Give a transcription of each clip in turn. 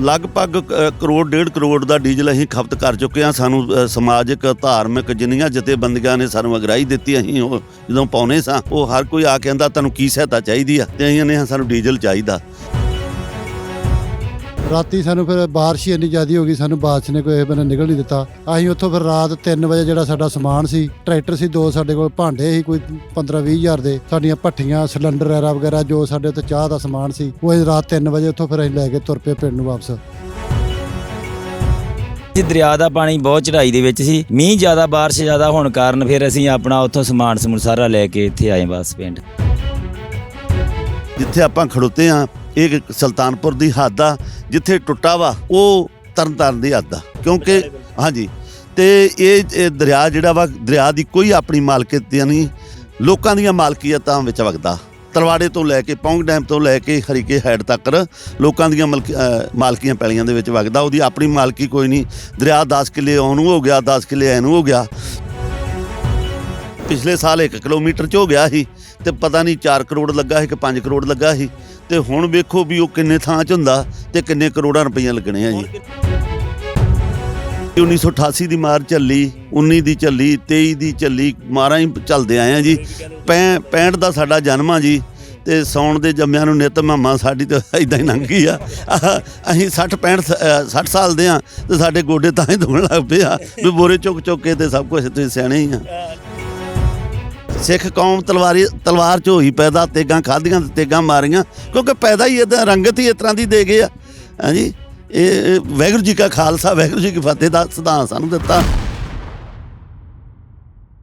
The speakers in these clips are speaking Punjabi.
ਲਗਭਗ ਕਰੋੜ, ਡੇਢ ਕਰੋੜ ਦਾ ਡੀਜ਼ਲ ਅਸੀਂ ਖਪਤ ਕਰ ਚੁੱਕੇ ਹਾਂ। ਸਾਨੂੰ ਸਮਾਜਿਕ ਧਾਰਮਿਕ ਜਿੰਨੀਆਂ ਜਥੇਬੰਦੀਆਂ ਨੇ ਸਾਨੂੰ ਅਗਰਾਈ ਦਿੱਤੀ, ਅਸੀਂ ਉਹ ਜਦੋਂ ਪਾਉਨੇ ਸਾਂ, ਉਹ ਹਰ ਕੋਈ ਆ ਕੇ ਕਹਿੰਦਾ ਤੁਹਾਨੂੰ ਕੀ ਸਹਾਇਤਾ ਚਾਹੀਦੀ ਆ? ਤੇ ਅਸੀਂ ਨੇ ਸਾਨੂੰ ਡੀਜ਼ਲ ਚਾਹੀਦਾ। ਰਾਤੀ ਸਾਨੂੰ ਫਿਰ ਬਾਰਿਸ਼ ਹੀ ਇੰਨੀ ਜ਼ਿਆਦੀ ਹੋ ਗਈ ਸਾਨੂੰ ਬਾਰਿਸ਼ ਨੇ ਕੋਈ ਇਹ ਬੰਨੇ ਨਿਕਲ ਨਹੀਂ ਦਿੱਤਾ। ਅਸੀਂ ਉੱਥੋਂ ਫਿਰ ਰਾਤ 3 ਵਜੇ ਜਿਹੜਾ ਸਾਡਾ ਸਮਾਨ ਸੀ ਟਰੈਕਟਰ ਸੀ ਦੋ ਸਾਡੇ ਕੋਲ ਭਾਂਡੇ ਸੀ ਕੋਈ 15 20 ਹਜ਼ਾਰ ਦੇ ਸਾਡੀਆਂ ਭੱਠੀਆਂ ਸਿਲੰਡਰ ਐਰਾ ਵਗੈਰਾ ਜੋ ਸਾਡੇ ਉੱਤੇ ਚਾਹ ਦਾ ਸਮਾਨ ਸੀ ਉਹ ਅਸੀਂ ਰਾਤ 3 ਵਜੇ ਉੱਥੋਂ ਫਿਰ ਅਸੀਂ ਲੈ ਕੇ ਤੁਰ ਪਏ ਪਿੰਡ ਨੂੰ ਵਾਪਸ। ਜੀ ਦਰਿਆ ਦਾ ਪਾਣੀ ਬਹੁਤ ਚੜਾਈ ਦੇ ਵਿੱਚ ਸੀ। ਮੀਂਹ ਜ਼ਿਆਦਾ ਬਾਰਿਸ਼ ਜ਼ਿਆਦਾ ਹੋਣ ਕਾਰਨ ਫਿਰ ਅਸੀਂ ਆਪਣਾ ਉੱਥੋਂ ਸਮਾਨ ਸਮੂਨ ਸਾਰਾ ਲੈ ਕੇ ਇੱਥੇ ਆਏ ਬਸ ਪਿੰਡ। ਜਿੱਥੇ ਆਪਾਂ ਖੜੋਤੇ ਆ ਇਹ ਸੁਲਤਾਨਪੁਰ ਦੀ ਹੱਦ ਆ ਜਿੱਥੇ ਟੁੱਟਾ ਵਾ ਉਹ ਤਰਨਤਾਰਨ ਦੀ ਹੱਦ ਆ। ਕਿਉਂਕਿ ਹਾਂਜੀ ਤੇ ਇਹ ਦਰਿਆ ਜਿਹੜਾ ਵਾ ਦਰਿਆ ਦੀ ਕੋਈ ਆਪਣੀ ਮਾਲਕੀਅਤ ਨਹੀਂ ਲੋਕਾਂ ਦੀਆਂ ਮਾਲਕੀਅਤਾਂ ਵਿੱਚ ਵਗਦਾ। ਤਲਵਾੜੇ ਤੋਂ ਲੈ ਕੇ ਪੌਂਗ ਡੈਮ ਤੋਂ ਲੈ ਕੇ ਹਰੀਕੇ ਹੈਡ ਤੱਕ ਲੋਕਾਂ ਦੀਆਂ ਮਾਲਕੀਆਂ ਪੈਲੀਆਂ ਦੇ ਵਿੱਚ ਵਗਦਾ। ਉਹਦੀ ਆਪਣੀ ਮਾਲਕੀ ਕੋਈ ਨਹੀਂ। ਦਰਿਆ 10 ਕਿੱਲੇ ਉਹਨੂੰ ਹੋ ਗਿਆ 10 ਕਿੱਲੇ ਐਨੂੰ ਹੋ ਗਿਆ। ਪਿਛਲੇ ਸਾਲ 1 ਕਿਲੋਮੀਟਰ ਚ ਹੋ ਗਿਆ ਸੀ ਤੇ ਪਤਾ ਨਹੀਂ 4 ਕਰੋੜ ਲੱਗਾ ਸੀ ਕਿ 5 ਕਰੋੜ ਲੱਗਾ ਸੀ। ਤੇ ਹੁਣ ਵੇਖੋ ਵੀ ਉਹ ਕਿੰਨੇ ਥਾਂ 'ਚ ਹੁੰਦਾ ਤੇ ਕਿੰਨੇ ਕਰੋੜਾਂ ਰੁਪਈਆ ਲੱਗਣੇ ਆ ਜੀ। 1988 ਦੀ ਮਾਰ ਚੱਲੀ 19 ਦੀ ਚੱਲੀ 23 ਦੀ ਚੱਲੀ ਮਾਰਾਂ ਹੀ ਚੱਲਦੇ ਆਏ ਆ ਜੀ। 65 ਦਾ ਸਾਡਾ ਜਨਮ ਆ ਜੀ ਤੇ ਸੌਣ ਦੇ ਜੰਮਿਆਂ ਨੂੰ ਨਿਤ ਮਾਮਾ ਸਾਡੀ ਤਾਂ ਇਦਾਂ ਹੀ ਲੰਘ ਗਈ ਆ। ਆਹ, ਅਸੀਂ 60 65 ਅਹ, 60 ਸਾਲ ਦੇ ਆ ਤੇ ਸਾਡੇ ਗੋਡੇ ਤਾਂ ਹੀ ਦੁਖਣ ਲੱਗ ਪਏ ਆ ਵੀ ਬੋਰੇ ਚੁੱਕ ਚੁੱਕ ਕੇ ਤੇ ਸਭ ਕੁਝ ਤੁਸੀਂ ਸਿਆਣੇ ਹੀ ਆ। ਸਿੱਖ ਕੌਮ ਤਲਵਾਰੀ ਤਲਵਾਰ ਚ ਹੋਈ ਪੈਦਾ, ਤੇਗਾਂ ਖਾਧੀਆਂ ਤੇ ਤੇਗਾਂ ਮਾਰੀਆਂ, ਕਿਉਂਕਿ ਪੈਦਾ ਹੀ ਇਦਾਂ ਰੰਗਤ ਹੀ ਇਸ ਤਰ੍ਹਾਂ ਦੀ ਦੇ ਗਏ ਆ। ਹਾਂਜੀ? ਇਹ ਇਹ ਵਾਹਿਗੁਰੂ ਜੀ ਕਾ ਖਾਲਸਾ, ਵਾਹਿਗੁਰੂ ਜੀ ਕੀ ਫਤਿਹ ਦਾ ਸਿਧਾਂਤ ਸਾਨੂੰ ਦਿੱਤਾ।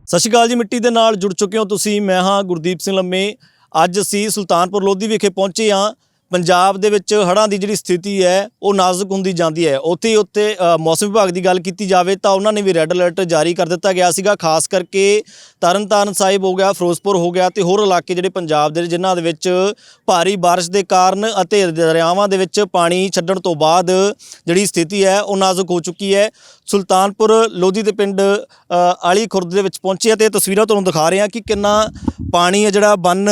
ਸਤਿ ਸ਼੍ਰੀ ਅਕਾਲ ਜੀ, ਮਿੱਟੀ ਦੇ ਨਾਲ ਜੁੜ ਚੁੱਕੇ ਹੋ ਤੁਸੀਂ, ਮੈਂ ਹਾਂ ਗੁਰਦੀਪ ਸਿੰਘ ਲੰਮੇ। ਅੱਜ ਅਸੀਂ ਸੁਲਤਾਨਪੁਰ ਲੋਧੀ ਵਿਖੇ ਪਹੁੰਚੇ ਹਾਂ। ਪੰਜਾਬ ਦੇ ਵਿੱਚ ਹੜ੍ਹਾਂ ਦੀ ਜਿਹੜੀ ਸਥਿਤੀ ਹੈ ਉਹ ਨਾਜ਼ੁਕ ਹੁੰਦੀ ਜਾਂਦੀ ਹੈ। ਉੱਥੇ ਹੀ ਉੱਤੇ ਮੌਸਮ ਵਿਭਾਗ ਦੀ ਗੱਲ ਕੀਤੀ ਜਾਵੇ ਤਾਂ ਉਹਨਾਂ ਨੇ ਵੀ ਰੈੱਡ ਅਲਰਟ ਜਾਰੀ ਕਰ ਦਿੱਤਾ ਗਿਆ ਸੀਗਾ। ਖਾਸ ਕਰਕੇ ਤਰਨਤਾਰਨ ਸਾਹਿਬ ਹੋ ਗਿਆ ਫਿਰੋਜ਼ਪੁਰ ਹੋ ਗਿਆ ਤੇ ਹੋਰ ਇਲਾਕੇ ਜਿਹੜੇ ਪੰਜਾਬ ਦੇ ਜਿਨ੍ਹਾਂ ਦੇ ਵਿੱਚ ਭਾਰੀ ਬਾਰਿਸ਼ ਦੇ ਕਾਰਨ ਅਤੇ ਦਰਿਆਵਾਂ ਦੇ ਵਿੱਚ ਪਾਣੀ ਛੱਡਣ ਤੋਂ ਬਾਅਦ ਜਿਹੜੀ ਸਥਿਤੀ ਹੈ ਉਹ ਨਾਜ਼ੁਕ ਹੋ ਚੁੱਕੀ ਹੈ। ਸੁਲਤਾਨਪੁਰ ਲੋਧੀ ਦੇ ਪਿੰਡ ਅ, ਆਲੀ ਖੁਰਦ ਦੇ ਵਿੱਚ ਪਹੁੰਚੇ ਆ ਤੇ ਤਸਵੀਰਾਂ ਤੁਹਾਨੂੰ ਦਿਖਾ ਰਹੇ ਹਾਂ ਕਿ ਕਿੰਨਾ ਪਾਣੀ ਹੈ ਜਿਹੜਾ ਬੰਨ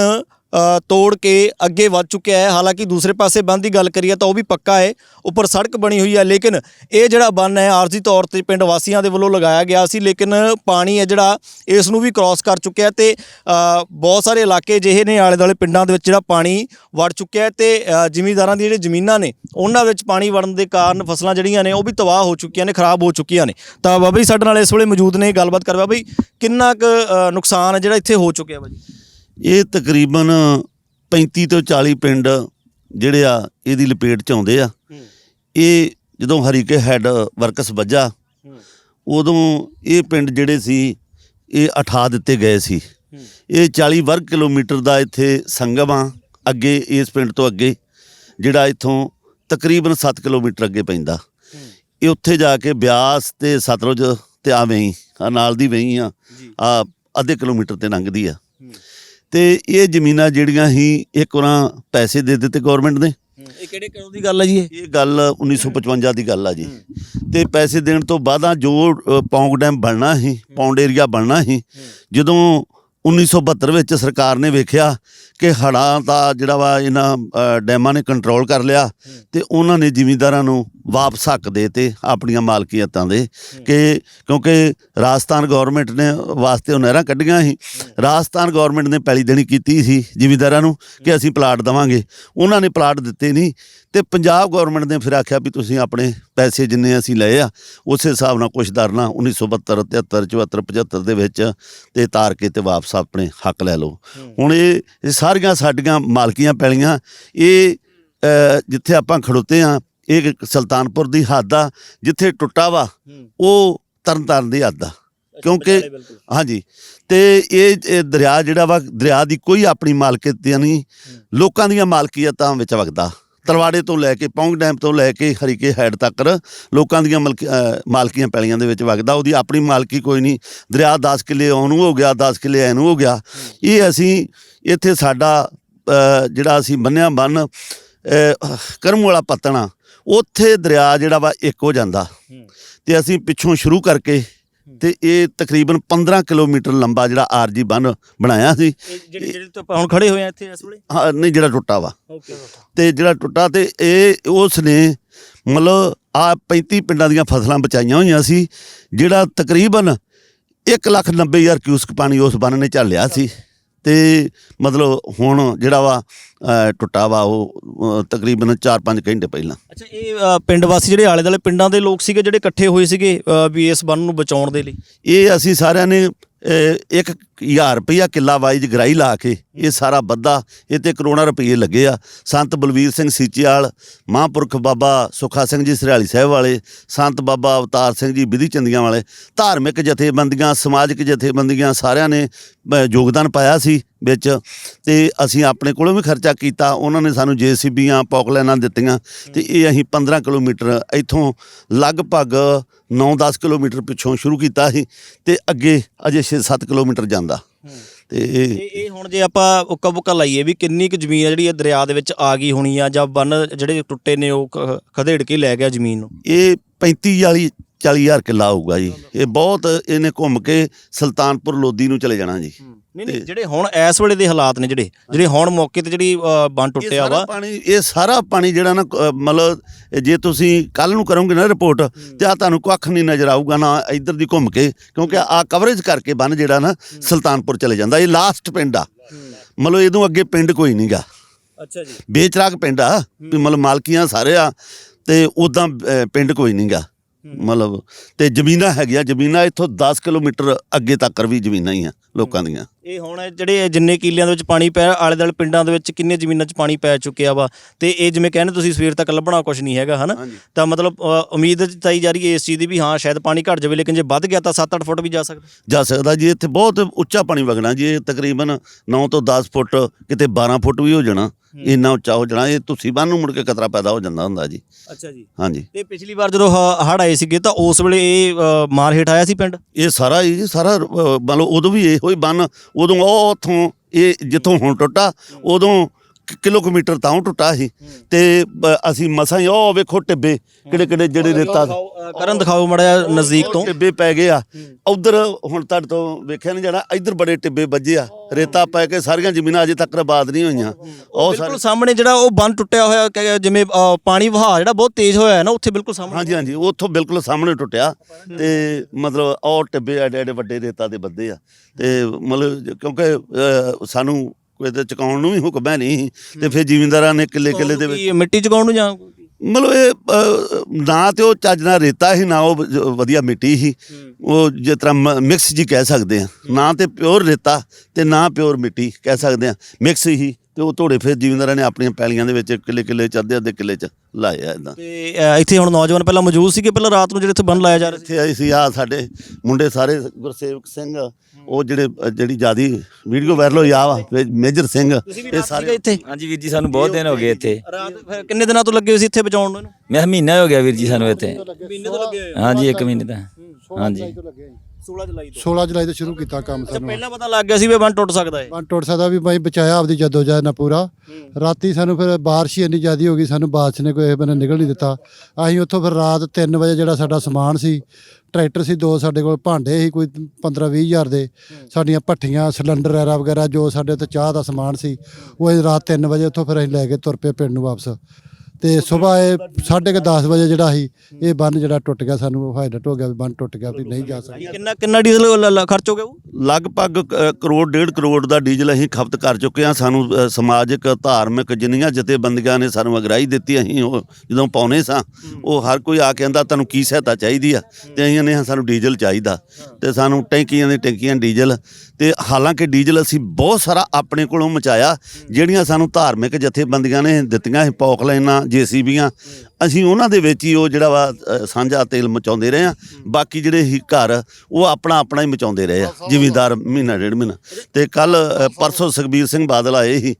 ਤੋੜ ਕੇ ਅੱਗੇ ਵੱਧ ਚੁੱਕਿਆ ਹੈ। ਹਾਲਾਂਕਿ ਦੂਸਰੇ ਪਾਸੇ ਬੰਨ ਦੀ ਗੱਲ ਕਰੀਏ ਤਾਂ ਉਹ ਵੀ ਪੱਕਾ ਹੈ। ਉੱਪਰ ਸੜਕ ਬਣੀ ਹੋਈ ਹੈ ਲੇਕਿਨ ਇਹ ਜਿਹੜਾ ਬੰਨ ਹੈ ਆਰਜ਼ੀ ਤੌਰ ਤੇ ਪਿੰਡ ਵਾਸੀਆਂ ਦੇ ਵੱਲੋਂ ਲਗਾਇਆ ਗਿਆ ਸੀ ਲੇਕਿਨ ਪਾਣੀ ਹੈ ਜਿਹੜਾ ਇਸ ਨੂੰ ਵੀ ਕ੍ਰਾਸ ਕਰ ਚੁੱਕਿਆ ਹੈ ਤੇ ਬਹੁਤ ਸਾਰੇ ਇਲਾਕੇ ਜਿਹੇ ਨੇ ਆਲੇ ਦੁਆਲੇ ਪਿੰਡਾਂ ਦੇ ਵਿੱਚ ਜਿਹੜਾ ਪਾਣੀ ਵੜ ਚੁੱਕਿਆ ਹੈ ਤੇ ਅ, ਜ਼ਿਮੀਂਦਾਰਾਂ ਦੀ ਜਿਹੜੀ ਜ਼ਮੀਨਾਂ ਨੇ ਉਹਨਾਂ ਵਿੱਚ ਪਾਣੀ ਵੜਨ ਦੇ ਕਾਰਨ ਫਸਲਾਂ ਜਿਹੜੀਆਂ ਨੇ ਉਹ ਵੀ ਤਬਾਹ ਹੋ ਚੁੱਕੀਆਂ ਨੇ ਖਰਾਬ ਹੋ ਚੁੱਕੀਆਂ ਨੇ। ਤਾਂ ਬਾਬਾ ਜੀ ਸਾਡੇ ਨਾਲ ਇਸ ਵੇਲੇ ਮੌਜੂਦ ਨੇ ਗੱਲਬਾਤ ਕਰ ਬਾਬਾ ਕਿੰਨਾ ਕੁ ਨੁਕਸਾਨ ਹੈ ਜਿਹੜਾ ਇੱਥੇ ਹੋ ਚੁੱਕਿਆ ਬਾਜੀ ਇਹ ਤਕਰੀਬਨ 35 ਤੋਂ 40 ਪਿੰਡ ਜਿਹੜੇ ਆ ਇਹਦੀ ਲਪੇਟ ਚ ਆਉਂਦੇ ਆ। ਇਹ ਜਦੋਂ ਹਰੀਕੇ ਹੈਡ ਵਰਕਸ ਵੱਜਾ ਉਦੋਂ ਇਹ ਪਿੰਡ ਜਿਹੜੇ ਸੀ ਇਹ ਅਠਾ ਦਿੱਤੇ ਗਏ ਸੀ। ਇਹ 40 ਵਰਗ ਕਿਲੋਮੀਟਰ ਦਾ ਇੱਥੇ ਸੰਗਮ ਆ ਅੱਗੇ ਇਸ ਪਿੰਡ ਤੋਂ ਅੱਗੇ ਜਿਹੜਾ ਇੱਥੋਂ ਤਕਰੀਬਨ 7 ਕਿਲੋਮੀਟਰ ਅੱਗੇ ਪੈਂਦਾ। ਇਹ ਉੱਥੇ ਜਾ ਕੇ ਬਿਆਸ ਤੇ ਸਤਲੁਜ ਤੇ ਆ ਵਹੀਂ ਆ ਨਾਲ ਦੀ ਵਹੀਂ ਆ ਆ ਅੱਧੇ ਕਿਲੋਮੀਟਰ ਤੇ ਲੰਘਦੀ ਆ। ਤੇ ਇਹ ਜ਼ਮੀਨਾਂ ਜਿਹੜੀਆਂ ਹੀ ਇੱਕ ਵਾਰਾਂ ਪੈਸੇ ਦੇ ਦਿੱਤੇ ਗਵਰਨਮੈਂਟ ਨੇ। ਇਹ ਕਿਹੜੇ ਕਦੋਂ ਦੀ ਗੱਲ ਹੈ ਜੀ ਇਹ? ਇਹ ਗੱਲ 1955 ਦੀ ਗੱਲ ਆ ਜੀ। ਤੇ ਪੈਸੇ ਦੇਣ ਤੋਂ ਬਾਅਦਾਂ ਜੋ ਪੌਂਗ ਡੈਮ ਬਣਨਾ ਸੀ ਪੌਂਡ ਏਰੀਆ ਬਣਨਾ ਸੀ ਜਦੋਂ 1972 ਵਿੱਚ ਸਰਕਾਰ ਨੇ ਵੇਖਿਆ ਕਿ ਹੜ੍ਹਾਂ ਦਾ ਜਿਹੜਾ ਵਾ ਇਹਨਾਂ ਡੈਮਾਂ ਨੇ ਕੰਟਰੋਲ ਕਰ ਲਿਆ ਤੇ ਉਹਨਾਂ ਨੇ ਜ਼ਿਮੀਂਦਾਰਾਂ ਨੂੰ ਵਾਪਸ ਹੱਕ ਦੇਤੇ ਆਪਣੀਆਂ ਮਾਲਕੀਅਤਾਂ ਦੇ ਕਿ ਕਿਉਂਕਿ ਰਾਜਸਥਾਨ ਗਵਰਨਮੈਂਟ ਨੇ ਵਾਸਤੇ ਉਹ ਨਹਿਰਾਂ ਕੱਢੀਆਂ ਸੀ। ਰਾਜਸਥਾਨ ਗਵਰਨਮੈਂਟ ਨੇ ਪਹਿਲੀ ਦੇਣੀ ਕੀਤੀ ਸੀ ਜ਼ਿਮੀਂਦਾਰਾਂ ਨੂੰ ਕਿ ਅਸੀਂ ਪਲਾਟ ਦਵਾਂਗੇ। ਉਹਨਾਂ ਨੇ ਪਲਾਟ ਦਿੱਤੇ ਨਹੀਂ। ਤੇ ਪੰਜਾਬ ਗਵਰਨਮੈਂਟ ਨੇ ਫਿਰ ਆਖਿਆ ਵੀ ਤੁਸੀਂ ਆਪਣੇ ਪੈਸੇ ਜਿੰਨੇ ਅਸੀਂ ਲਏ ਆ ਉਸੇ ਹਿਸਾਬ ਨਾਲ ਕੁਛ ਦਰਨਾ 1972 73 74 75 ਦੇ ਵਿੱਚ ਤੇ ਤਾਰ ਕੇ ਤੇ ਵਾਪਸ ਆਪਣੇ ਹੱਕ ਲੈ ਲਓ। ਹੁਣ ਇਹ ਸਾਰੀਆਂ ਸਾਡੀਆਂ ਮਾਲਕੀਆਂ ਪੈਲੀਆਂ ਇਹ ਜਿੱਥੇ ਆਪਾਂ ਖੜੋਤੇ ਆ ਇਹ ਸੁਲਤਾਨਪੁਰ ਦੀ ਹੱਦ ਆ ਜਿੱਥੇ ਟੁੱਟਾ ਵਾ ਉਹ ਤਰਨਤਾਰਨ ਦੀ ਹੱਦ ਆ। ਕਿਉਂਕਿ ਹਾਂਜੀ ਤੇ ਇਹ ਦਰਿਆ ਜਿਹੜਾ ਵਾ ਦਰਿਆ ਦੀ ਕੋਈ ਆਪਣੀ ਮਾਲਕੀਅਤ ਨਹੀਂ ਲੋਕਾਂ ਦੀਆਂ ਮਾਲਕੀਅਤਾਂ ਵਿੱਚ ਵਗਦਾ। ਤਲਵਾੜੇ ਤੋਂ ਲੈ ਕੇ ਪੌਂਗ ਡੈਮ ਤੋਂ ਲੈ ਕੇ ਹਰੀਕੇ ਹੈਡ ਤੱਕ ਲੋਕਾਂ ਦੀਆਂ ਮਾਲਕੀਆਂ ਪੈਲੀਆਂ ਦੇ ਵਿੱਚ ਵਗਦਾ ਉਹਦੀ ਆਪਣੀ ਮਾਲਕੀ ਕੋਈ ਨਹੀਂ। ਦਰਿਆ 10 ਕਿੱਲੇ ਉਹਨੂੰ ਹੋ ਗਿਆ 10 ਕਿੱਲੇ ਐਨੂੰ ਹੋ ਗਿਆ। ਇਹ ਅਸੀਂ ਇੱਥੇ ਸਾਡਾ ਜਿਹੜਾ ਅਸੀਂ ਬੰਨਿਆ ਬੰਨ ਕਰਮ ਵਾਲਾ ਪਤਣਾ ਉੱਥੇ ਦਰਿਆ ਜਿਹੜਾ ਵਾ ਇੱਕ ਹੋ ਜਾਂਦਾ। ਤੇ ਅਸੀਂ ਪਿੱਛੋਂ ਸ਼ੁਰੂ ਕਰਕੇ ਤੇ ਇਹ ਤਕਰੀਬਨ 15 ਕਿਲੋਮੀਟਰ ਲੰਬਾ ਜਿਹੜਾ ਆਰਜੀ ਬੰਨ ਬਣਾਇਆ ਸੀ। ਜਿਹੜੇ ਜਿਹੜੇ ਤੋਂ ਆਪਾਂ ਹੁਣ ਖੜੇ ਹੋਏ ਆ ਇੱਥੇ ਇਸ ਵੇਲੇ? ਹਾਂ ਨਹੀਂ ਜਿਹੜਾ ਟੁੱਟਾ ਵਾ। ਓਕੇ ਤੇ ਜਿਹੜਾ ਟੁੱਟਾ ਤੇ ਇਹ ਉਸ ਨੇ ਮਤਲਬ ਆ 35 ਪਿੰਡਾਂ ਦੀਆਂ ਫਸਲਾਂ ਬਚਾਈਆਂ ਹੋਈਆਂ ਸੀ ਜਿਹੜਾ ਤਕਰੀਬਨ 190000 ਕਿਊਸਕ ਪਾਣੀ ਉਸ ਬੰਨ ਨੇ ਝੱਲਿਆ ਸੀ। ਤੇ ਮਤਲਬ ਹੁਣ ਜਿਹੜਾ ਵਾ ਅ, ਟੁੱਟਾ ਵਾ ਉਹ ਅ, ਤਕਰੀਬਨ 4-5 ਘੰਟੇ ਪਹਿਲਾਂ। ਅੱਛਾ ਇਹ ਅ, ਪਿੰਡ ਵਾਸੀ ਜਿਹੜੇ ਆਲੇ ਦੁਆਲੇ ਪਿੰਡਾਂ ਦੇ ਲੋਕ ਸੀਗੇ ਜਿਹੜੇ ਇਕੱਠੇ ਹੋਏ ਸੀਗੇ ਅ, ਵੀ ਇਸ ਬੰਨ ਨੂੰ ਬਚਾਉਣ ਦੇ ਲਈ? ਇਹ ਅਸੀਂ ਸਾਰਿਆਂ ਨੇ ਅ, ਇੱਕ 1000 ਰੁਪਇਆ ਕਿੱਲਾ ਵਾਈਜ ਗਰਾਈ ਲਾ ਕੇ ਇਹ ਸਾਰਾ ਬੱਦਾ ਇਹ ਤੇ ਕਰੋੜਾਂ ਰੁਪਏ ਲੱਗੇ ਆ। ਸੰਤ ਬਲਵੀਰ ਸਿੰਘ ਸੀਚੇਵਾਲ ਮਹਾਂਪੁਰਖ ਬਾਬਾ ਸੁਖਾ ਸਿੰਘ ਜੀ ਸਰਿਆਲੀ ਸਾਹਿਬ ਵਾਲੇ, ਸੰਤ ਬਾਬਾ ਅਵਤਾਰ ਸਿੰਘ ਜੀ ਵਿਧੀ ਚੰਦੀਆਂ ਵਾਲੇ, ਧਾਰਮਿਕ ਜਥੇਬੰਦੀਆਂ, ਸਮਾਜਿਕ ਜਥੇਬੰਦੀਆਂ ਸਾਰਿਆਂ ਨੇ ਯੋਗਦਾਨ ਪਾਇਆ ਸੀ ਵਿੱਚ ਤੇ ਅਸੀਂ ਆਪਣੇ ਕੋਲੋਂ ਵੀ ਖਰਚਾ ਕੀਤਾ। ਉਹਨਾਂ ਨੇ ਸਾਨੂੰ ਜੀਸੀਬੀਆਂ ਪੌਕਲਾਈਨਾਂ ਦਿੱਤੀਆਂ ਤੇ ਇਹ ਅਸੀਂ 15 ਕਿਲੋਮੀਟਰ ਇੱਥੋਂ ਲਗਭਗ 9-10 ਕਿਲੋਮੀਟਰ ਪਿੱਛੋਂ ਸ਼ੁਰੂ ਕੀਤਾ ਸੀ ਤੇ ਅੱਗੇ ਅਜੇ 6-7 ਕਿਲੋਮੀਟਰ ਜਾਂਦਾ ਤੇ ਇਹ ਇਹ ਹੁਣ ਜੇ ਆਪਾਂ ਉੱਕਾ ਬੁੱਕਾ ਲਾਈਏ ਵੀ ਕਿੰਨੀ ਕੁ ਜ਼ਮੀਨ ਆ ਜਿਹੜੀ ਇਹ ਦਰਿਆ ਦੇ ਵਿੱਚ ਆ ਗਈ ਹੋਣੀ ਆ ਜਾਂ ਬੰਨ ਜਿਹੜੇ ਟੁੱਟੇ ਨੇ ਉਹ ਖ- ਖਦੇੜ ਕੇ ਲੈ ਗਿਆ ਜ਼ਮੀਨ ਨੂੰ? ਇਹ 35 ਵਾਲੀ 40000 ਕਿੱਲਾ ਹੋਊਗਾ ਜੀ। ਇਹ ਬਹੁਤ ਇਹਨੇ ਘੁੰਮ ਕੇ ਸੁਲਤਾਨਪੁਰ ਲੋਧੀ ਨੂੰ ਚਲੇ ਜਾਣਾ ਜੀ। ਨਹੀਂ ਨਹੀਂ ਜਿਹੜੇ ਹੁਣ ਇਸ ਵੇਲੇ ਦੇ ਹਾਲਾਤ ਨੇ ਜਿਹੜੇ ਜਿਹੜੇ ਹੁਣ ਮੌਕੇ ਤੇ ਜਿਹੜੀ ਬੰਨ ਟੁੱਟਿਆ ਵਾ। ਪਾਣੀ ਇਹ ਸਾਰਾ ਪਾਣੀ ਜਿਹੜਾ ਨਾ ਮਤਲਬ ਜੇ ਤੁਸੀਂ ਕੱਲ ਨੂੰ ਕਰੋਗੇ ਨਾ ਰਿਪੋਰਟ ਤੇ ਆ ਤੁਹਾਨੂੰ ਕੱਖ ਨਹੀਂ ਨਜ਼ਰ ਆਊਗਾ ਨਾ ਇੱਧਰ ਦੀ ਘੁੰਮ ਕੇ ਕਿਉਂਕਿ ਆ ਕਵਰੇਜ ਕਰਕੇ ਬੰਨ ਜਿਹੜਾ ਨਾ ਸੁਲਤਾਨਪੁਰ ਚਲੇ ਜਾਂਦਾ। ਇਹ ਲਾਸਟ ਪਿੰਡ ਆ। ਮਤਲਬ ਇਹਦੋਂ ਅੱਗੇ ਪਿੰਡ ਕੋਈ ਨਹੀਂਗਾ ਅੱਛਾ ਜੀ। ਬੇਚਰਾਗ ਪਿੰਡ ਆ। ਮਤਲਬ ਮਾਲਕੀਆਂ ਸਾਰੇ ਆ ਤੇ ਉਦਾਂ ਪਿੰਡ ਕੋਈ ਨਹੀਂਗਾ ਮਤਲਬ ਤੇ ਜ਼ਮੀਨਾਂ ਹੈਗੀਆਂ ਜ਼ਮੀਨਾਂ ਇੱਥੋਂ 10 ਕਿਲੋਮੀਟਰ ਅੱਗੇ ਤੱਕ ਵੀ ਜ਼ਮੀਨਾਂ ਹੀ ਆ। ਲੋਕਾਂ ਦੀਆਂ। ਇਹ ਹੁਣ ਜਿਹੜੇ ਜਿੰਨੇ ਕਿੱਲਿਆਂ ਦੇ ਵਿੱਚ ਪਾਣੀ ਪੈ ਆਲੇ ਦੁਆਲੇ ਪਿੰਡਾਂ ਦੇ ਵਿੱਚ ਕਿੰਨੇ ਜ਼ਮੀਨਾਂ 'ਚ ਪਾਣੀ ਪੈ ਚੁੱਕਿਆ ਵਾ। ਤੇ ਇਹ ਜਿਵੇਂ ਕਹਿੰਦੇ ਤੁਸੀਂ ਸਵੇਰ ਤੱਕ ਲੱਭਣਾ ਕੁਝ ਨਹੀਂ ਹੈਗਾ ਹਨਾ। ਤਾਂ ਮਤਲਬ ਉਮੀਦ ਜਤਾਈ ਜਾ ਰਹੀ ਹੈ ਇਸ ਚੀਜ਼ ਦੀ ਵੀ ਹਾਂ ਸ਼ਾਇਦ ਪਾਣੀ ਘਟ ਜਾਵੇ ਲੇਕਿਨ ਜੇ ਵੱਧ ਗਿਆ ਤਾਂ 7-8 ਫੁੱਟ ਵੀ ਜਾ ਸਕਦਾ। ਜਾ ਸਕਦਾ ਜੀ ਇੱਥੇ ਬਹੁਤ ਉੱਚਾ ਪਾਣੀ ਵਗਣਾ ਜੀ ਇਹ ਤਕਰੀਬਨ 9 ਤੋਂ 10 ਫੁੱਟ ਕਿਤੇ 12 ਫੁੱਟ ਵੀ ਹੋ ਜਾਣਾ। ਇੰਨਾ ਉੱਚਾ ਹੋ ਜਾਣਾ ਇਹ ਤੁਸੀਂ ਬੰਨ ਨੂੰ ਮੁੜ ਕੇ ਖਤਰਾ ਪੈਦਾ ਹੋ ਜਾਂਦਾ ਹੁੰਦਾ ਜੀ। ਅੱਛਾ ਜੀ। ਹਾਂਜੀ। ਤੇ ਪਿਛਲੀ ਵਾਰ ਜਦੋਂ ਹੜ ਆਏ ਸੀਗੇ ਤਾਂ ਉਸ ਵੇਲੇ ਇਹ ਮਾਰ ਹੇਠ ਆਇਆ ਸੀ ਪਿੰਡ? ਇਹ ਸਾਰਾ ਹੀ ਜੀ ਸਾਰਾ ਮੰਨ ਲਓ ਉਦੋਂ ਵੀ ਇਹੋ ਹੀ ਬੰਨ ਉਦੋਂ ਉਹ ਉੱਥੋਂ ਇਹ ਜਿੱਥੋਂ ਹੁਣ ਟੁੱਟਾ ਉਦੋਂ ਕਿਲੋਮੀਟਰ ਤਾਂ ਟੁੱਟਾ ਸੀ। ਤੇ ਬ- ਅਸੀਂ ਮਸਾਂ ਹੀ ਉਹ ਵੇਖੋ ਟਿੱਬੇ ਕਿਹੜੇ ਕਿਹੜੇ ਜਿਹੜੇ ਰੇਤਾ ਅ, ਕਰਨ ਦਿਖਾਓ ਮੜਾ ਨਜ਼ਦੀਕ ਤੋਂ। ਟਿੱਬੇ ਪੈ ਗਏ ਆ। ਉਧਰ ਹੁਣ ਤੁਹਾਡੇ ਤੋਂ ਵੇਖਿਆ ਨਹੀਂ ਜਾਣਾ ਇੱਧਰ ਬੜੇ ਟਿੱਬੇ ਵੱਜੇ ਆ। ਰੇਤਾ ਪੈ ਕੇ ਸਾਰੀਆਂ ਜ਼ਮੀਨਾਂ ਅਜੇ ਤੱਕ ਆਬਾਦ ਨਹੀਂ ਹੋਈਆਂ। ਉਹ ਬਿਲਕੁਲ ਸਾਰੇ ਸਾਹਮਣੇ ਜਿਹੜਾ ਉਹ ਬੰਨ ਟੁੱਟਿਆ ਹੋਇਆ ਕਿ- ਜਿਵੇਂ ਅ, ਪਾਣੀ ਵਹਾਅ ਜਿਹੜਾ ਬਹੁਤ ਤੇਜ਼ ਹੋਇਆ ਹੈ ਨਾ ਉੱਥੇ ਬਿਲਕੁਲ ਸਾਹਮਣੇ। ਹਾਂਜੀ ਹਾਂਜੀ ਉੱਥੋਂ ਬਿਲਕੁਲ ਸਾਹਮਣੇ ਟੁੱਟਿਆ। ਤੇ ਮਤਲਬ ਉਹ ਟਿੱਬੇ ਐਡੇ ਐਡੇ ਵੱਡੇ ਰੇਤਾ ਦੇ ਬੱਦੇ ਆ। ਤੇ ਮਤਲਬ ਕਿਉਂਕਿ ਅਹ, ਸਾਨੂੰ ਕੋਈ ਤੇ ਚੁਕਾਉਣ ਨੂੰ ਵੀ ਹੁਕਮ ਹੈ ਨਹੀਂ ਤੇ ਫਿਰ ਜ਼ਿਮੀਂਦਾਰਾਂ ਨੇ ਕਿੱਲੇ ਕਿੱਲੇ ਦੇ ਵਿੱਚ ਕੀ ਮਿੱਟੀ ਚਕਾਉਣ ਨੂੰ ਜਾਂ ਮਤਲਬ ਇਹ ਨਾ ਤੇ ਉਹ ਚੱਜ ਨਾਲ ਰੇਤਾ ਸੀ ਨਾ ਉਹ ਵਧੀਆ ਮਿੱਟੀ ਸੀ ਉਹ ਜਿਸ ਤਰ੍ਹਾਂ ਮਿਕਸ ਜੀ ਕਹਿ ਸਕਦੇ ਆ ਨਾ ਤੇ ਪਿਓਰ ਰੇਤਾ ਤੇ ਨਾ ਪਿਓਰ ਮਿੱਟੀ ਕਹਿ ਸਕਦੇ ਆ ਮਿਕਸ ਹੀ। ਤੇ ਉਹ ਧੋੜੇ ਫਿਰ ਜ਼ਿਮੀਂਦਾਰਾਂ ਨੇ ਆਪਣੀਆਂ ਪੈਲੀਆਂ ਦੇ ਵਿੱਚ ਕਿੱਲੇ ਕਿੱਲੇ ਚ ਅੱਧੇ ਅੱਧੇ ਕਿੱਲੇ ਚ ਲਾਏ ਆ ਇਦਾਂ ਤੇ ਅ, ਇੱਥੇ ਹੁਣ ਨੌਜਵਾਨ ਪਹਿਲਾਂ ਮੌਜੂਦ ਸੀਗੇ ਪਹਿਲਾਂ ਰਾਤ ਨੂੰ ਜਿਹੜੇ ਇੱਥੇ ਬੰਨ ਲਾਇਆ ਜਾ ਰਿਹਾ ਸੀ? ਇੱਥੇ ਸੀ ਆ ਸਾਡੇ ਮੁੰਡੇ ਸਾਰੇ ਗੁਰਸੇਵਕ ਸਿੰਘ ਉਹ ਜਿਹੜੇ ਅ, ਜਿਹੜੀ ਜਿਆਦੀ ਵੀਡੀਓ ਵਾਇਰਲ ਹੋਈ ਆ ਵਾ ਮੇਜਰ ਸਿੰਘ ਇਹ ਸਾਰੇ ਇੱਥੇ? ਹਾਂਜੀ ਵੀਰ ਜੀ ਸਾਨੂੰ ਬਹੁਤ ਦਿਨ ਹੋ ਗਏ ਇੱਥੇ। ਰਾਤ ਫਿਰ ਕਿੰਨੇ ਦਿਨਾਂ ਤੋਂ ਲੱਗੇ ਹੋਏ ਸੀ ਇੱਥੇ ਬਚਾਉਣ ਨੂੰ ਇਹਨੂੰ? ਮੈਂ ਕਿਹਾ ਮਹੀਨਾ ਹੋ ਗਿਆ ਵੀਰ ਜੀ ਸਾਨੂੰ ਇੱਥੇ। ਮਹੀਨੇ ਤੋਂ ਲੱਗੇ ਹਾਂਜੀ 1 ਮਹੀਨੇ ਦਾ। ਹਾਂਜੀ। 16 ਜੁਲਾਈ ਤੋਂ। 16 ਜੁਲਾਈ ਤੋਂ ਸ਼ੁਰੂ ਕੀਤਾ ਕੰਮ ਅੱਛਾ ਸਾਨੂੰ। ਪਹਿਲਾਂ ਪਤਾ ਲੱਗ ਗਿਆ ਸੀ ਵੀ ਬੰਨ ਟੁੱਟ ਸਕਦਾ ਹੈ। ਬੰਨ ਟੁੱਟ ਸਕਦਾ ਵੀ ਬਾਈ ਬਚਾਇਆ ਆਪਦੀ ਜਦੋਜਹਿਦ ਨਾਲ ਪੂਰਾ। ਰਾਤੀ ਸਾਨੂੰ ਫਿਰ ਬਾਰਿਸ਼ ਹੀ ਇੰਨੀ ਜ਼ਿਆਦੀ ਹੋ ਗਈ ਸਾਨੂੰ ਬਾਰਿਸ਼ ਨੇ ਕੋਈ ਬੰਨੇ ਨਿਕਲ ਨਹੀਂ ਦਿੱਤਾ। ਅਸੀਂ ਉੱਥੋਂ ਫਿਰ ਰਾਤ 3 ਵਜੇ ਜਿਹੜਾ ਸਾਡਾ ਸਮਾਨ ਸੀ ਟਰੈਕਟਰ ਸੀ ਦੋ ਸਾਡੇ ਕੋਲ ਭਾਂਡੇ ਸੀ ਕੋਈ 15 20 ਹਜ਼ਾਰ ਦੇ। ਸਾਡੀਆਂ ਭੱਠੀਆਂ ਸਿਲੰਡਰ ਐਰਾ ਵਗੈਰਾ ਜੋ ਸਾਡੇ ਉੱਤੇ ਚਾਹ ਦਾ ਸਮਾਨ ਸੀ ਉਹ ਅਸੀਂ ਰਾਤ 3 ਵਜੇ ਉੱਥੋਂ ਫਿਰ ਅਸੀਂ ਲੈ ਕੇ ਤੁਰ ਪਏ ਪਿੰਡ ਨੂੰ ਵਾਪਸ। ਤੇ ਸਵੇਰ ਇਹ 10:30 ਵਜੇ ਜਿਹੜਾ ਸੀ ਇਹ ਬੰਨ ਜਿਹੜਾ ਟੁੱਟ ਗਿਆ ਸਾਨੂੰ ਹਾਈਡਟ ਹੋ ਗਿਆ ਵੀ ਬੰਨ ਟੁੱਟ ਗਿਆ ਵੀ ਨਹੀਂ ਜਾ ਸਕਦਾ। ਕਿੰਨਾ ਕਿੰਨਾ ਡੀਜ਼ਲ ਲ- ਲ- ਖਰਚ ਹੋ ਗਿਆ ਉਹ? ਲਗਭਗ ਕਰੋੜ ਡੇਢ ਕਰੋੜ ਦਾ ਡੀਜ਼ਲ ਅਸੀਂ ਖਪਤ ਕਰ ਚੁੱਕੇ ਹਾਂ। ਸਾਨੂੰ ਸਮਾਜਿਕ ਧਾਰਮਿਕ ਜਿੰਨੀਆਂ ਜਥੇਬੰਦੀਆਂ ਨੇ ਸਾਨੂੰ ਅਗਰਾਈ ਦਿੱਤੀ ਅਸੀਂ ਉਹ ਜਦੋਂ ਪਾਉਨੇ ਸਾਂ ਉਹ ਹਰ ਕੋਈ ਆ ਕੇ ਕਹਿੰਦਾ ਤੁਹਾਨੂੰ ਕੀ ਸਹਾਇਤਾ ਚਾਹੀਦੀ ਆ? ਤੇ ਅਸੀਂ ਨੇ ਸਾਨੂੰ ਡੀਜ਼ਲ ਚਾਹੀਦਾ। ਤੇ ਸਾਨੂੰ ਟੈਂਕੀਆਂ ਦੇ ਟੈਂਕੀਆਂ ਡੀਜ਼ਲ। ਤੇ ਹਾਲਾਂਕਿ ਡੀਜ਼ਲ ਅਸੀਂ ਬਹੁਤ ਸਾਰਾ ਆਪਣੇ ਕੋਲੋਂ ਮਚਾਇਆ ਜਿਹੜੀਆਂ ਸਾਨੂੰ ਧਾਰਮਿਕ ਜਥੇਬੰਦੀਆਂ ਨੇ ਦਿੱਤੀਆਂ ਸੀ ਪੌਕ ਲਾਈਨਾਂ ਜੀਸੀਬੀਆਂ ਅਸੀਂ ਉਹਨਾਂ ਦੇ ਵਿੱਚ ਹੀ ਉਹ ਜਿਹੜਾ ਵਾ ਅ, ਸਾਂਝਾ ਤੇਲ ਮਚਾਉਂਦੇ ਰਹੇ ਆ ਬਾਕੀ ਜਿਹੜੇ ਹੀ ਘਰ ਉਹ ਆਪਣਾ ਆਪਣਾ ਹੀ ਮਚਾਉਂਦੇ ਰਹੇ ਆ ਜ਼ਿਮੀਂਦਾਰ ਮਹੀਨਾ ਡੇਢ ਮਹੀਨਾ। ਤੇ ਕੱਲ ਪਰਸੋਂ ਸੁਖਬੀਰ ਸਿੰਘ ਬਾਦਲ ਆਏ ਸੀ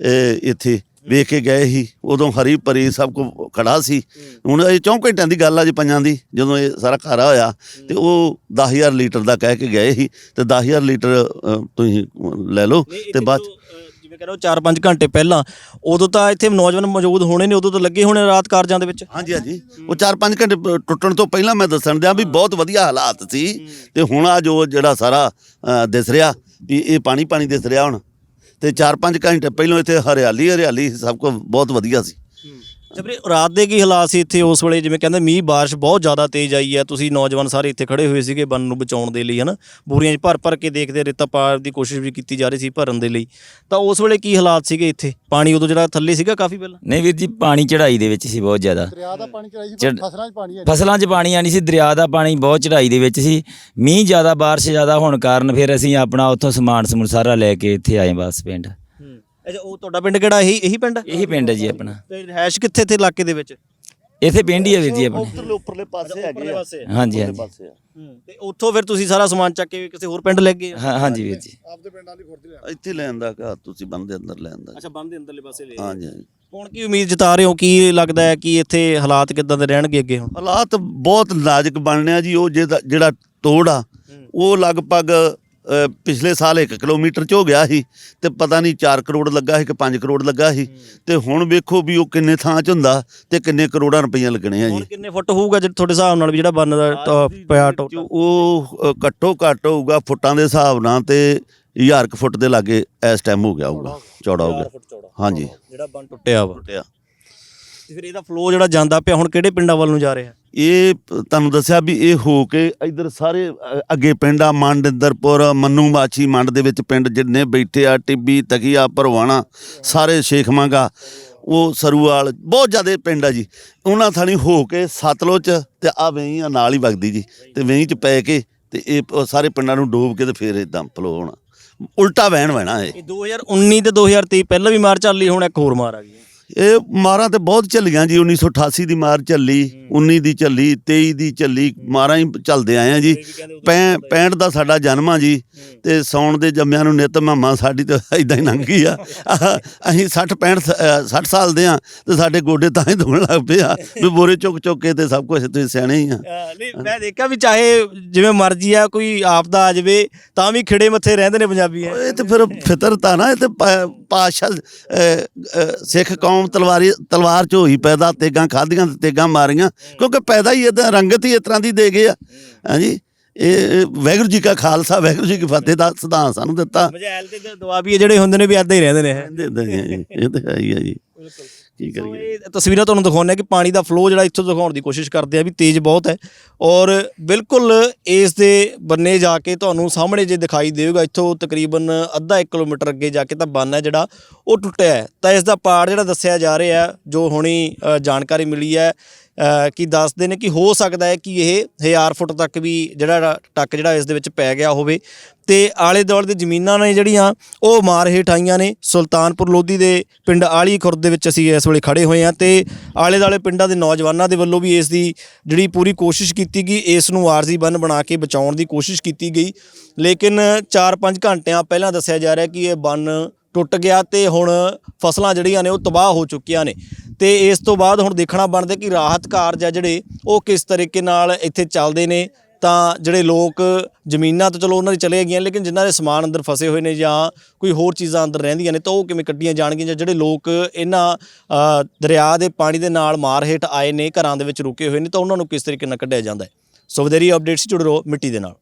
ਇਹ ਇੱਥੇ ਵੇਖ ਕੇ ਗਏ ਸੀ। ਉਦੋਂ ਹਰੀ ਭਰੀ ਸਭ ਕੁ ਖੜਾ ਸੀ। ਹੁਣ ਇਹ ਚੌਂ ਘੰਟਿਆਂ ਦੀ ਗੱਲ ਆ ਜੀ ਪੰਜਾਂ ਦੀ ਜਦੋਂ ਇਹ ਸਾਰਾ ਘਰ ਹੋਇਆ ਤੇ ਉਹ 10000 ਲੀਟਰ ਦਾ ਕਹਿ ਕੇ ਗਏ ਸੀ ਤੇ 10000 ਲੀਟਰ ਅ, ਤੁਸੀਂ ਲੈ ਲਓ ਤੇ ਬਾਅਦ 'ਚ- ਜਿਵੇਂ ਕਹਿੰਦੇ 4-5 ਘੰਟੇ ਪਹਿਲਾਂ ਉਦੋਂ ਤਾਂ ਇੱਥੇ ਨੌਜਵਾਨ ਮੌਜੂਦ ਹੋਣੇ ਨੇ ਉਦੋਂ ਤਾਂ ਲੱਗੇ ਹੋਣੇ ਰਾਤ ਕਾਰਜਾਂ ਦੇ ਵਿੱਚ। ਹਾਂਜੀ ਹਾਂਜੀ। ਉਹ 4-5 ਘੰਟੇ ਪ- ਟੁੱਟਣ ਤੋਂ ਪਹਿਲਾਂ ਮੈਂ ਦੱਸਣ ਦਿਆਂ ਵੀ ਬਹੁਤ ਵਧੀਆ ਹਾਲਾਤ ਸੀ। ਤੇ ਹੁਣ ਆ ਜੋ ਜਿਹੜਾ ਸਾਰਾ ਅ, ਦਿਸ ਰਿਹਾ ਵੀ ਇਹ ਪਾਣੀ ਪਾਣੀ ਦਿਸ ਰਿਹਾ ਹੁਣ। ਤੇ 4-5 ਘੰਟੇ ਪਹਿਲਾਂ ਇੱਥੇ ਹਰਿਆਲੀ ਹਰਿਆਲੀ ਸਭ ਕੁਝ ਬਹੁਤ ਵਧੀਆ ਸੀ। ਜਬਰੇ ਰਾਤ ਦੇ ਕੀ ਹਾਲਾਤ ਸੀ ਇੱਥੇ ਉਸ ਵੇਲੇ? ਜਿਵੇਂ ਕਹਿੰਦੇ ਮੀਂਹ ਬਾਰਿਸ਼ ਬਹੁਤ ਜ਼ਿਆਦਾ ਤੇਜ਼ ਆਈ ਹੈ। ਤੁਸੀਂ ਨੌਜਵਾਨ ਸਾਰੇ ਇੱਥੇ ਖੜੇ ਹੋਏ ਸੀਗੇ ਬੰਨ ਨੂੰ ਬਚਾਉਣ ਦੇ ਲਈ ਹਨਾ? ਬੋਰੀਆਂ 'ਚ ਭਰ ਭਰ ਕੇ ਦੇਖਦੇ ਰੇਤਾ ਪਾਰ ਦੀ ਕੋਸ਼ਿਸ਼ ਵੀ ਕੀਤੀ ਜਾ ਰਹੀ ਸੀ ਭਰਨ ਦੇ ਲਈ। ਤਾਂ ਉਸ ਵੇਲੇ ਕੀ ਹਾਲਾਤ ਸੀਗੇ ਇੱਥੇ? ਪਾਣੀ ਉਦੋਂ ਜਿਹੜਾ ਥੱਲੇ ਸੀਗਾ ਕਾਫੀ ਪਹਿਲਾਂ? ਨਹੀਂ ਵੀਰ ਜੀ ਪਾਣੀ ਚੜਾਈ ਦੇ ਵਿੱਚ ਸੀ ਬਹੁਤ ਜ਼ਿਆਦਾ। ਦਰਿਆ ਦਾ ਪਾਣੀ ਚੜਾਈ ਸੀ ਚੜ੍ਹ- ਪਰ ਫਸਲਾਂ 'ਚ ਪਾਣੀ ਹੈ। ਫਸਲਾਂ 'ਚ ਪਾਣੀ ਆਣੀ ਸੀ ਦਰਿਆ ਦਾ ਪਾਣੀ ਬਹੁਤ ਚੜਾਈ ਦੇ ਵਿੱਚ ਸੀ। ਮੀਂਹ ਜ਼ਿਆਦਾ ਬਾਰਿਸ਼ ਜ਼ਿਆਦਾ ਹੋਣ ਕਾਰਨ ਫਿਰ ਅਸੀਂ ਆਪਣਾ ਉੱਥੋਂ ਸਮਾਨ ਸਮੂਨ ਸਾਰਾ ਲੈ ਕੇ ਇੱਥੇ ਆਏ ਬਸ ਪਿੰਡ। ਅੱਛਾ ਉਹ ਤੁਹਾਡਾ ਪਿੰਡ ਕਿਹੜਾ? ਇਹੀ ਇਹੀ ਪਿੰਡ ਹੈ ਇਹੀ ਪਿੰਡ ਹੈ ਜੀ ਆਪਣਾ। ਤੇ ਰਹਿਸ਼ ਕਿੱਥੇ ਤੇ ਇਲਾਕੇ ਦੇ ਵਿੱਚ? ਇੱਥੇ ਪਿੰਡ ਹੀ ਹੈ ਵੀਰ ਜੀ ਆਪਣਾ। ਉੱਪਰਲੇ ਉੱਪਰਲੇ ਪਾਸੇ ਹੈਗੇ ਆ। ਪਾਸੇ ਹਾਂਜੀ ਹਾਂਜੀ। ਪਾਸੇ ਆ। ਤੇ ਉੱਥੋਂ ਫਿਰ ਤੁਸੀਂ ਸਾਰਾ ਸਮਾਨ ਚੱਕ ਕੇ ਕਿਸੇ ਹੋਰ ਪਿੰਡ ਲੈ ਗਏ ਆ? ਹਾਂ ਹਾਂਜੀ ਵੀਰ ਜੀ। ਇੱਥੇ ਲੈਣ ਦਾ ਘਰ ਤੁਸੀਂ ਬੰਦ ਦੇ ਅੰਦਰ ਲੈਣ ਦਾ। ਅੱਛਾ ਬੰਦ ਦੇ ਅੰਦਰਲੇ ਪਾਸੇ ਲੈ ਹਾਂਜੀ ਹਾਂਜੀ। ਹੁਣ ਕੀ ਉਮੀਦ ਜਤਾ ਰਹੇ ਹੋ? ਕੀ ਲੱਗਦਾ ਹੈ ਕਿ ਇੱਥੇ ਹਾਲਾਤ ਕਿੱਦਾਂ ਦੇ ਰਹਿਣਗੇ ਅੱਗੇ ਹੁਣ? ਹਾਲਾਤ ਬਹੁਤ ਨਾਜ਼ੁਕ ਬਣਨਿਆ ਜੀ ਉਹ ਜਿਹਦਾ- ਜਿਹੜਾ ਤੋੜ ਆ ਉਹ ਲਗਭਗ ਪਿਛਲੇ ਸਾਲ 1 ਕਿਲੋਮੀਟਰ ਚ ਹੋ ਗਿਆ ਸੀ ਤੇ ਪਤਾ ਨਹੀਂ 4 ਕਰੋੜ ਲੱਗਾ ਸੀ ਕਿ 5 ਕਰੋੜ ਲੱਗਾ ਸੀ। ਤੇ ਹੁਣ ਵੇਖੋ ਵੀ ਉਹ ਕਿੰਨੇ ਥਾਂ ਚ ਹੁੰਦਾ ਤੇ ਕਿੰਨੇ ਕਰੋੜਾਂ ਰੁਪਈਆ ਲੱਗਣੇ ਆ ਜੀ। ਹੁਣ ਕਿੰਨੇ ਫੁੱਟ ਹੋਊਗਾ ਜੇ ਤੁਹਾਡੇ ਹਿਸਾਬ ਨਾਲ ਵੀ ਜਿਹੜਾ ਬੰਨ ਦਾ ਪਿਆ ਟੋਟਲ? ਉਹ ਘੱਟੋ ਘੱਟ ਹੋਊਗਾ ਫੁੱਟਾਂ ਦੇ ਹਿਸਾਬ ਨਾਲ ਤੇ 1000 ਕੁ ਫੁੱਟ ਦੇ ਲਾਗੇ ਇਸ ਟਾਈਮ ਹੋ ਗਿਆ ਹੋਊਗਾ ਚੌੜਾ ਹੋ ਗਿਆ। ਹਾਂਜੀ। ਜਿਹੜਾ ਬੰਨ ਟੁੱਟਿਆ ਵਾ। ਟੁੱਟਿਆ। ਤੇ ਫਿਰ ਇਹਦਾ ਫਲੋ ਜਿਹੜਾ ਜਾਂਦਾ ਪਿਆ ਹੁਣ ਕਿਹੜੇ ਪਿੰਡਾਂ ਵੱਲ ਨੂੰ ਜਾ ਰਿਹਾ? ਇਹ ਤੁਹਾਨੂੰ ਦੱਸਿਆ ਵੀ ਇਹ ਹੋ ਕੇ ਇਧਰ ਸਾਰੇ ਅੱਗੇ ਪਿੰਡ ਆ ਮੰਡ ਇੰਦਰਪੁਰ ਮੰਨੂ ਮਾਛੀ ਮੰਡ ਦੇ ਵਿੱਚ ਪਿੰਡ ਜਿੰਨੇ ਬੈਠੇ ਆ, ਟਿੱਬੀ, ਤਕੀਆ, ਭਰਵਾਣਾ, ਸਾਰੇ ਸ਼ੇਖ ਮਾਂਗਾ ਉਹ ਸਰੂਵਾਲ ਬਹੁਤ ਜ਼ਿਆਦਾ ਪਿੰਡ ਆ ਜੀ। ਉਹਨਾਂ ਥਾਣੀ ਹੋ ਕੇ ਸਤਲੁਜ ਤੇ ਆ ਵੇਈ ਆ, ਨਾਲ ਹੀ ਵਗਦੀ ਜੀ। ਤੇ ਵੇਈ ਚ ਪੈ ਕੇ ਤੇ ਇਹ ਪ- ਸਾਰੇ ਪਿੰਡਾਂ ਨੂੰ ਡੋਬ ਕੇ ਤੇ ਫੇਰ ਇਦਾਂ ਫਲੋ ਹੋਣਾ। ਉਲਟਾ ਵਹਿਣ ਵਹਿਣਾ ਇਹ। ਇਹ 2019 ਤੇ 2023 ਪਹਿਲਾਂ ਵੀ ਮਾਰ ਚੱਲੀ ਹੁਣ ਇੱਕ ਹੋਰ ਮਾਰ ਆ ਗਈ। ਇਹ ਮਾਰਾਂ ਤੇ ਬਹੁਤ ਚੱਲੀਆਂ ਜੀ 1988 ਦੀ ਮਾਰ ਚੱਲੀ 19 ਦੀ ਚੱਲੀ 23 ਦੀ ਚੱਲੀ ਮਾਰਾਂ ਹੀ ਚੱਲਦੇ ਆਏ ਆ ਜੀ। 65 ਦਾ ਸਾਡਾ ਜਨਮ ਆ ਜੀ ਤੇ ਸੌਣ ਦੇ ਜੰਮਿਆਂ ਨੂੰ ਨਿਤ ਮਹਾਮਾ ਸਾਡੀ ਤੇ ਇਦਾਂ ਹੀ ਲੰਘੀ ਆ। ਅਸੀਂ 60 65 60 ਸਾਲ ਦੇ ਆ ਤੇ ਸਾਡੇ ਗੋਡੇ ਤਾਂ ਹੀ ਦੁਖਣ ਲੱਗ ਪਏ ਆ। ਵੀ ਬੋਰੇ ਚੁੱਕ ਚੁੱਕ ਕੇ ਤੇ ਸਭ ਕੁਝ ਤੁਸੀਂ ਸਿਆਣੇ ਹੀ ਆ। ਨਹੀਂ ਮੈਂ ਦੇਖਿਆ ਵੀ ਚਾਹੇ ਜਿਵੇਂ ਮਰਜ਼ੀ ਆ ਕੋਈ ਆਪਦਾ ਆ ਜਾਵੇ ਤਾਂ ਵੀ ਖਿੜੇ ਮੱਥੇ ਰਹਿੰਦੇ ਨੇ ਪੰਜਾਬੀ ਇਹ ਤੇ ਫਿਰ ਫਿਤਰਤ ਆ ਨਾ ਇਹ ਤੇ ਪਾਸ਼ਾ ਸਿੱਖ ਕੌਮ ਤਲਵਾਰੀ ਤਲਵਾਰ ਚ ਹੋਈ ਪੈਦਾ ਤੇਗਾਂ ਖਾਧੀਆਂ ਤੇ ਤੇਗਾਂ ਮਾਰੀਆਂ ਕਿਉਂਕਿ ਪੈਦਾ ਹੀ ਇਦਾਂ ਰੰਗਤ ਹੀ ਇਸ ਤਰ੍ਹਾਂ ਦੀ ਦੇ ਗਏ ਆ। ਹਾਂਜੀ? ਇਹ ਵਾਹਿਗੁਰੂ ਜੀ ਕਾ ਖਾਲਸਾ ਵਾਹਿਗੁਰੂ ਜੀ ਕੀ ਫਤਿਹ ਦਾ ਸਿਧਾਂਤ ਸਾਨੂੰ ਦਿੱਤਾ। ਮਜੈਲ ਤੇ ਦਵਾਬੀ ਜਿਹੜੇ ਹੁੰਦੇ ਨੇ ਵੀ ਐਦਾਂ ਹੀ ਰਹਿੰਦੇ ਨੇ ਇਹ। ਏਦਾਂ ਤਾਂ ਹੈ ਹੀ ਆ ਜੀ। ਕੀ ਸੋ ਕਰੀਏ? ਇਹ ਤਸਵੀਰਾਂ ਤੁਹਾਨੂੰ ਦਿਖਾਉਂਦੇ ਆ ਕਿ ਪਾਣੀ ਦਾ ਫਲੋ ਜਿਹੜਾ ਇੱਥੋਂ ਦਿਖਾਉਣ ਦੀ ਕੋਸ਼ਿਸ਼ ਕਰਦੇ ਆ ਵੀ ਤੇਜ਼ ਬਹੁਤ ਹੈ ਔਰ ਬਿਲਕੁਲ ਇਸ ਦੇ ਬੰਨੇ ਜਾ ਕੇ ਤੁਹਾਨੂੰ ਸਾਹਮਣੇ ਜੇ ਦਿਖਾਈ ਦੇਵੇਗਾ ਇੱਥੋਂ ਤਕਰੀਬਨ ਅੱਧਾ 1 ਕਿਲੋਮੀਟਰ ਅੱਗੇ ਜਾ ਕੇ ਤਾਂ ਬੰਨ ਹੈ ਜਿਹੜਾ ਉਹ ਟੁੱਟਿਆ ਹੈ। ਤਾਂ ਇਸ ਦਾ ਪਾੜ ਜਿਹੜਾ ਦੱਸਿਆ ਜਾ ਰਿਹਾ ਹੈ ਜੋ ਹੁਣੀ ਅ, ਜਾਣਕਾਰੀ ਮਿਲੀ ਹੈ ਕਿ ਦੱਸਦੇ ਨੇ ਕਿ ਹੋ ਸਕਦਾ ਹੈ ਕਿ ਇਹ 1000 ਫੁੱਟ ਤੱਕ ਵੀ ਜਿਹੜਾ ਟੱਕ ਜਿਹੜਾ ਇਸ ਦੇ ਵਿੱਚ ਪੈ ਗਿਆ ਹੋਵੇ। ਤੇ ਆਲੇ ਦੁਆਲੇ ਦੀ ਜ਼ਮੀਨਾਂ ਨੇ ਜਿਹੜੀਆਂ, ਉਹ ਮਾਰ ਹੇਠ ਆਈਆਂ ਨੇ। ਸੁਲਤਾਨਪੁਰ ਲੋਧੀ ਦੇ ਪਿੰਡ ਆਲੀ ਖੁਰਦ ਦੇ ਵਿੱਚ ਅਸੀਂ ਇਸ ਵੇਲੇ ਖੜੇ ਹੋਏ ਹਾਂ ਤੇ ਆਲੇ ਦੁਆਲੇ ਪਿੰਡਾਂ ਦੇ ਨੌਜਵਾਨਾਂ ਦੇ ਵੱਲੋਂ ਵੀ ਇਸ ਦੀ ਜਿਹੜੀ ਪੂਰੀ ਕੋਸ਼ਿਸ਼ ਕੀਤੀ ਗਈ, ਇਸ ਨੂੰ ਆਰਜ਼ੀ ਬੰਨ ਬਣਾ ਕੇ ਬਚਾਉਣ ਦੀ ਕੋਸ਼ਿਸ਼ ਕੀਤੀ ਗਈ। ਲੇਕਿਨ 4-5 ਘੰਟਿਆਂ ਪਹਿਲਾਂ ਦੱਸਿਆ ਜਾ ਰਿਹਾ ਕਿ ਇਹ ਬੰਨ ਟੁੱਟ ਗਿਆ ਤੇ ਹੁਣ ਫਸਲਾਂ ਜਿਹੜੀਆਂ ਨੇ ਉਹ ਤਬਾਹ ਹੋ ਚੁੱਕੀਆਂ ਨੇ। ਤੇ ਇਸ ਤੋਂ ਬਾਅਦ ਹੁਣ ਦੇਖਣਾ ਬਣਦਾ ਕਿ ਰਾਹਤ ਕਾਰਜ ਆ ਜਿਹੜੇ, ਉਹ ਕਿਸ ਤਰੀਕੇ ਨਾਲ ਇੱਥੇ ਚੱਲਦੇ ਨੇ। ਤਾਂ ਜਿਹੜੇ ਲੋਕ ਜ਼ਮੀਨਾਂ ਤਾਂ ਚਲੋ ਉਹਨਾਂ ਦੀ ਚਲੇ ਗਈਆਂ, ਲੇਕਿਨ ਜਿਨ੍ਹਾਂ ਦੇ ਸਮਾਨ ਅੰਦਰ ਫਸੇ ਹੋਏ ਨੇ ਜਾਂ ਕੋਈ ਹੋਰ ਚੀਜ਼ਾਂ ਅੰਦਰ ਰਹਿੰਦੀਆਂ ਨੇ, ਤਾਂ ਉਹ ਕਿਵੇਂ ਕੱਢੀਆਂ ਜਾਣਗੀਆਂ? ਜਾਂ ਜਿਹੜੇ ਲੋਕ ਇਹਨਾਂ ਦਰਿਆ ਦੇ ਪਾਣੀ ਦੇ ਨਾਲ ਮਾਰ ਹੇਠ ਆਏ ਨੇ, ਘਰਾਂ ਦੇ ਵਿੱਚ ਰੁਕੇ ਹੋਏ ਨੇ, ਤਾਂ ਉਹਨਾਂ ਨੂੰ ਕਿਸ ਤਰੀਕੇ ਨਾਲ ਕੱਢਿਆ ਜਾਂਦਾ ਹੈ? ਸੋ ਵਧੇਰੀ ਅਪਡੇਟਸ ਜੁੜੇ ਰਹੋ ਮਿੱਟੀ ਦੇ ਨਾਲ।